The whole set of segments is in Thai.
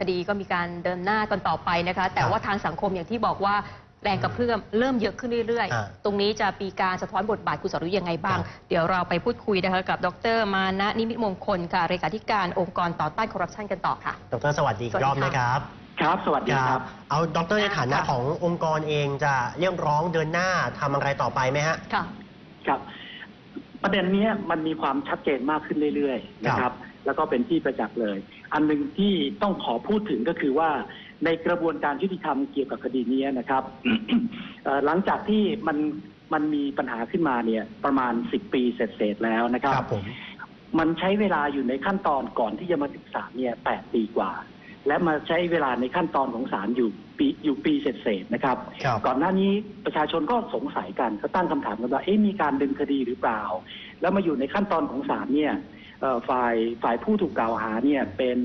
คดีก็มีการเดินหน้ากันต่อไปนะคะ แต่ครับว่าทางสังคมอย่างที่บอกว่าแรงกระเพื่อมเริ่มเยอะขึ้นเรื่อยอ่าๆตรงนี้จะมีการสะท้อนบทบาทคุณสรยุทธ์ยังไงบ้างครับเดี๋ยวเราไปพูดคุยนะคะกับ ดร มานะนิมิตมงคลค่ะเลขาธิการองค์กรต่อต้านคอร์รัปชันกันต่อค่ะ ดร สวัสดีอีกสวัสดีรอบค่ะนะครับ ครับ สวัสดีครับ เอา ดร ในฐานะครับขององค์กรเองจะเรียกร้องเดินหน้าทำอะไรต่อไปไหมฮะ ค่ะ ครับ ประเด็นเนี้ยมันมีความชัดเจนมากขึ้นเรื่อยๆ นะครับ แล้วก็เป็นที่ประจักษ์เลย อันหนึ่งที่ต้องขอพูดถึงก็คือว่าในกระบวนการยุติธรรมเกี่ยวกับคดีนี้นะครับเอ่อหลังจากที่มันมันมีปัญหาขึ้นมาเนี่ยประมาณสิบปีเสร็จๆแล้วนะครับครับผมมันใช้เวลาอยู่ในขั้นตอนก่อนที่จะมาถึงศาลเนี่ยแปดปีกว่า และมาใช้เวลาในขั้นตอนของศาลอยู่ปีอยู่ปีเศษๆนะครับครับก่อนหน้านี้ประชาชนก็สงสัยกันก็ตั้งคำถามกันว่าเอ๊ะมีการดึงคดีหรือเปล่า แล้วมาอยู่ในขั้นตอนของศาลเนี่ยเอ่อ ฝ่ายฝ่ายผู้ถูกกล่าวหาเนี่ยเป็น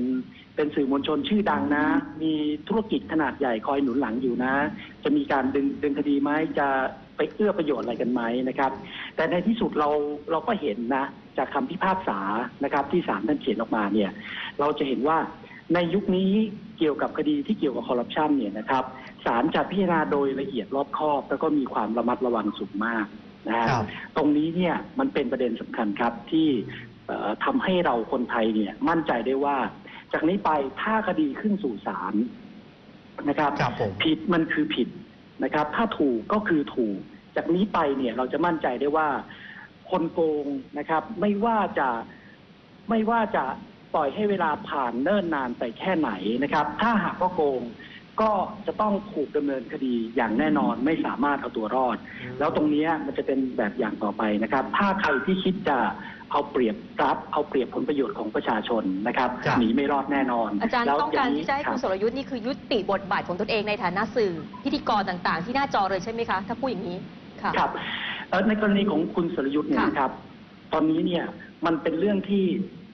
เป็นสื่อมวลชนชื่อดังนะ มีธุรกิจขนาดใหญ่คอยหนุนหลังอยู่นะ จะมีการดึงดึงคดีไหมจะไปเอื้อประโยชน์อะไรกันไหมนะครับ แต่ในที่สุดเราเราก็เห็นนะ จากคำพิพากษานะครับ ที่ศาลท่านเขียนออกมาเนี่ย เราจะเห็นว่าในยุคนี้เกี่ยวกับคดีที่เกี่ยวกับคอร์รัปชันเนี่ยนะครับศาลจะพิจารณาโดยละเอียดรอบคอบ แล้วก็มีความระมัดระวังสูงมากนะฮะครับตรงนี้เนี่ยมันเป็นประเด็นสำคัญครับที่เอ่อ ทำให้เราคนไทยเนี่ยมั่นใจได้ว่า จากนี้ไปถ้าคดีขึ้นสู่ศาลนะครับครับผมผิดมันคือผิดนะครับ ถ้าถูกก็คือถูก จากนี้ไปเนี่ยเราจะมั่นใจได้ว่า คนโกงนะครับ ไม่ว่าจะไม่ว่าจะปล่อยให้เวลาผ่านเนิ่นนานไปแค่ไหนนะครับ ถ้าหากว่าโกง ก็จะต้องถูกดำเนินคดีอย่างแน่นอนไม่สามารถเอาตัวรอด แล้วตรงเนี้ยมันจะเป็นแบบอย่างต่อไปนะครับ ถ้าใครที่คิดจะเอาเปรียบรับเอาเปรียบผลประโยชน์ของประชาชนนะครับครับหนีไม่รอดแน่นอนอาจารย์แล้วต้องการย่ที่จะให้คุณบสรยุทธ์นี่คือยุติบทบาทของตนเองในฐานะสื่อ พิธีกรต่างๆ ที่หน้าจอเลยใช่ไหมคะ ถ้าพูดอย่างนี้ค่ะ ครับเอ่อในกรณีของคุณสรยุทธ์เนี่ยค่ะนะครับ ตอนนี้เนี่ยมันเป็นเรื่องที่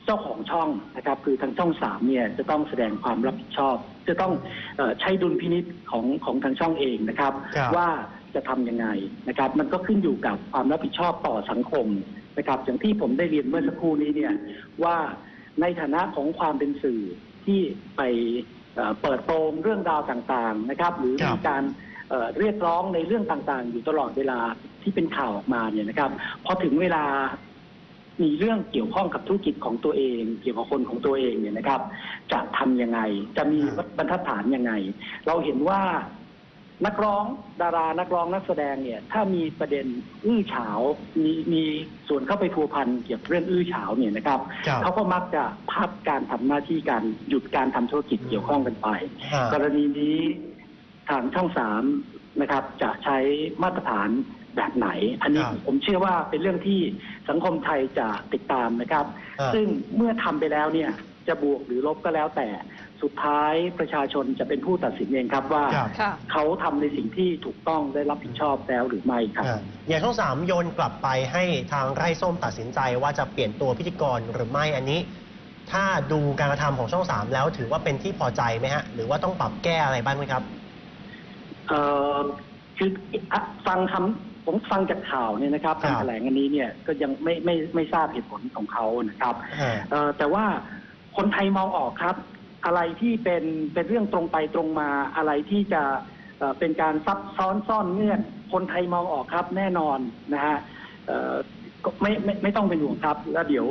เจ้าของช่องนะครับคือทางช่องสามเนี่ยจะต้องแสดงความรับผิดชอบ จะต้องเออใช้ดุลพินิษของของทางช่องเองนะครับครับว่าจะทำยังไงนะครับ มันก็ขึ้นอยู่กับความรับผิดชอบต่อสังคมนะครับ อย่างที่ผมได้เรียนเมื่อสักครู่นี้เนี่ยว่าในฐานะของความเป็นสื่อที่ไปเอ่อเปิดโปงเรื่องราวต่างๆนะครับ หรือครับมีการเอ่อเรียกร้องในเรื่องต่างๆ อยู่ตลอดเวลาที่เป็นข่าวออกมาเนี่ยนะครับพอถึงเวลา มีเรื่องเกี่ยวข้องกับธุรกิจของตัวเอง เกี่ยวกับคนของตัวเองเนี่ยนะครับ จะทำยังไง จะมีบรรทัดฐานยังไง เราเห็นว่านักร้องดารานักร้องนักแสดงเนี่ย ถ้ามีประเด็นอื้อฉาวมีมีส่วนเข้าไปพัวพันเกี่ยวกับเรื่องอื้อฉาวเนี่ยนะครับครับ เขาก็มักจะพักการทำหน้าที่การหยุดการทำธุรกิจเกี่ยวข้องกันไปอ่ากรณีนี้ทางช่องสาม นะครับ จะใช้มาตรฐานแบบไหน อันนี้ครับผมเชื่อว่าเป็นเรื่องที่สังคมไทยจะติดตามนะครับอ่าซึ่งเมื่อทำไปแล้วเนี่ยจะบวกหรือลบก็แล้วแต่สุดท้ายประชาชนจะเป็นผู้ตัดสินเองครับว่า ครับ ค่ะ เขาทำในสิ่งที่ถูกต้องได้รับผิดชอบแล้วหรือไม่ครับ อ่าอย่างช่องสามโยนกลับไปให้ทางไร่ส้มตัดสินใจว่าจะเปลี่ยนตัวพิธีกรหรือไม่อันนี้ ถ้าดูการกระทำของช่องสามแล้วถือว่าเป็นที่พอใจไหมฮะ หรือว่าต้องปรับแก้อะไรบ้างไหมครับ เอ่อคืออะฟังคำผมฟังจากข่าวเนี่ยนะครับครับคำแถลงอันนี้เนี่ยก็ยังไม่ไม่ไม่ทราบเหตุผลของเขานะครับอ่าเอ่อแต่ว่าคนไทยมองออกครับ อะไรที่เป็นเป็นเรื่องตรงไปตรงมาอะไรที่จะเอ่อเป็นการซับซ้อนซ่อนเงื่อนคนไทยมองออกครับแน่นอนนะฮะเอ่อก็ไม่ไม่ไม่ต้องเป็นห่วงครับ แล้วเดี๋ยว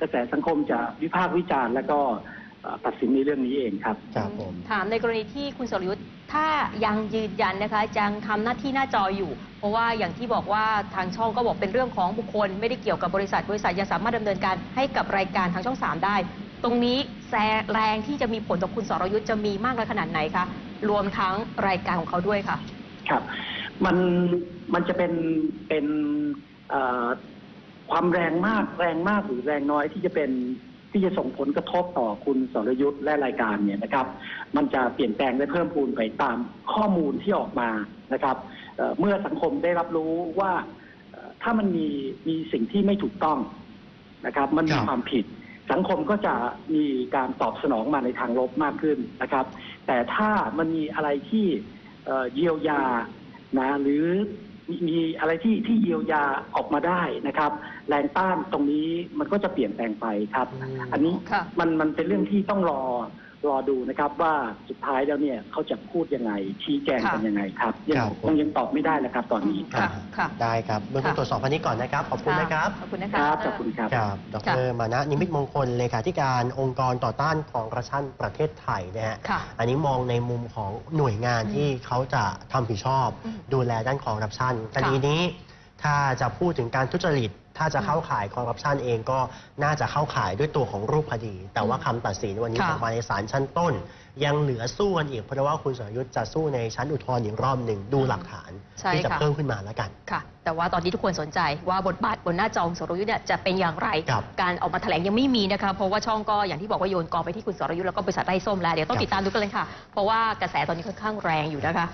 กระแสสังคมจะวิพากษ์วิจารณ์แล้วก็เอ่อ ตัดสินในเรื่องนี้เองครับ ครับผม ถามในกรณีที่คุณสรยุทธ์ถ้ายังยืนยันนะคะยังทำหน้าที่หน้าจออยู่ เพราะว่าอย่างที่บอกว่าทางช่องก็บอกเป็นเรื่องของบุคคล ไม่ได้เกี่ยวกับบริษัทบริษัทยังสามารถดำเนินการให้กับรายการทางช่อง 3 ได้ ตรงนี้แซแรงที่จะมีผลต่อคุณสรยุทธ์จะมีมากน้อยขนาดไหนคะรวมทั้งรายการของเขาด้วยค่ะ ครับ มันมันจะเป็นเป็นเอ่อความแรงมากแรงมากหรือแรงน้อยที่จะเป็น ที่จะส่งผลกระทบต่อคุณสรยุทธ์และรายการเนี่ยนะครับ มันจะเปลี่ยนแปลงและเพิ่มพูนไปตามข้อมูลที่ออกมานะครับเเมื่อสังคมได้รับรู้ว่าถ้ามันมีมีสิ่งที่ไม่ถูกต้องนะครับ มันมีความผิด สังคมก็จะมีการตอบสนองมาในทางลบมากขึ้นนะครับ แต่ถ้ามันมีอะไรที่เเยียวยานะหรือ มีมีอะไรที่ที่เยียวยาออกมาได้นะครับ แรงต้านตรงนี้มันก็จะเปลี่ยนแปลงไปครับอืมอันนี้ค่ะมันมันเป็นเรื่องที่ต้องรอ รอดูนะครับว่าสุดท้ายแล้วเนี่ยเขาจะพูดยังไง ชี้แจงกันค่ะยังไงครับยังครับผมยังยังตอบไม่ได้นะครับตอนนี้ค่ะค่ะ ได้ครับเบื้องต้นค่ะ ตรวจสอบอันนี้ก่อนนะครับ ขอบคุณนะครับ ขอบคุณนะคคะ รับขอบคุณครับ ครับดค่ะรมานะนิมิตมงคลเลขาธิการองค์กรต่อต้านของรัปชันประเทศไทยนะฮะ ค่ะ อันนี้มองในมุมของหน่วยงานอืมที่เขาจะทำผิดชอบ อืมดูแลด้านของรัปชันคดีนี้ถ้าจะพูดถึงการทุจริต ถ้าจะเข้าข่ายคอร์รัปชันเองก็น่าจะเข้าข่ายด้วยตัวของรูปคดี แต่ว่าคำตัดสินวันนี้ค่ะออกมาในศาลชั้นต้น ยังเหลือสู้กันอีกเพราะว่าคุณสรยุทธ์จะสู้ในชั้นอุทธรณ์อีกรอบหนึ่งดูหลักฐานใช่ที่จะค่ะเพิ่มขึ้นมาแล้วกันค่ะ แต่ว่าตอนนี้ทุกคนสนใจว่าบทบาทบนหน้าจอของสรยุทธ์เนี่ยจะเป็นอย่างไรครับการออกมาแถลงยังไม่มีนะคะเพราะว่าช่องก็อย่างที่บอกว่าโยนกองไปที่คุณสรยุทธ์แล้วก็บริษัทไร้ส้มแล้วเดี๋ยวต้องติดตามดูกันเลยค่ะ เพราะว่ากระแสตอนนี้ค่อนข้างแรงอยู่นะคะ